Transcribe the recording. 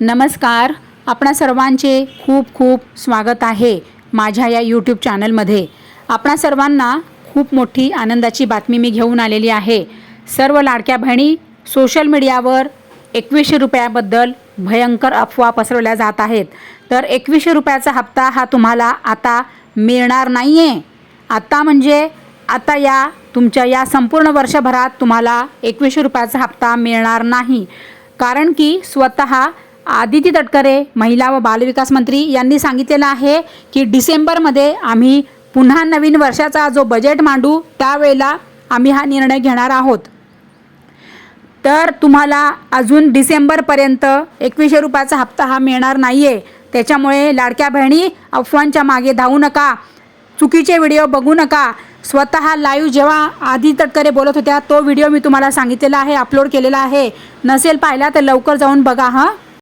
नमस्कार. आपणा सर्वांचे खूप खूप स्वागत आहे माझ्या या यूट्यूब चॅनलमध्ये आपणा सर्वांना खूप मोठी आनंदाची बातमी मी घेऊन आलेली आहे. सर्व लाडक्या बहिणी सोशल मीडियावर एकवीसशे रुपयाबद्दल भयंकर अफवा पसरवल्या जात आहेत. तर एकवीसशे रुपयाचा हप्ता हा तुम्हाला आता मिळणार नाही आहे आत्ता म्हणजे आता या तुमच्या या संपूर्ण वर्षभरात तुम्हाला एकवीसशे रुपयाचा हप्ता मिळणार नाही. कारण की स्वतः आदिती तटकरे महिला व बालविकास मंत्री यांनी सांगितलेलं आहे की डिसेंबरमध्ये आम्ही पुन्हा नवीन वर्षाचा जो बजेट मांडू त्यावेळेला आम्ही हा निर्णय घेणार आहोत. तर तुम्हाला अजून डिसेंबरपर्यंत एकवीसशे रुपयाचा हप्ता हा मिळणार नाही आहे त्याच्यामुळे लाडक्या बहिणी अफवांच्या मागे धावू नका. चुकीचे व्हिडिओ बघू नका. स्वतः लाईव्ह जेव्हा आधी तटकरे बोलत होत्या तो व्हिडिओ मी तुम्हाला सांगितलेला आहे अपलोड केलेला आहे. नसेल पाहिला तर लवकर जाऊन बघा हां?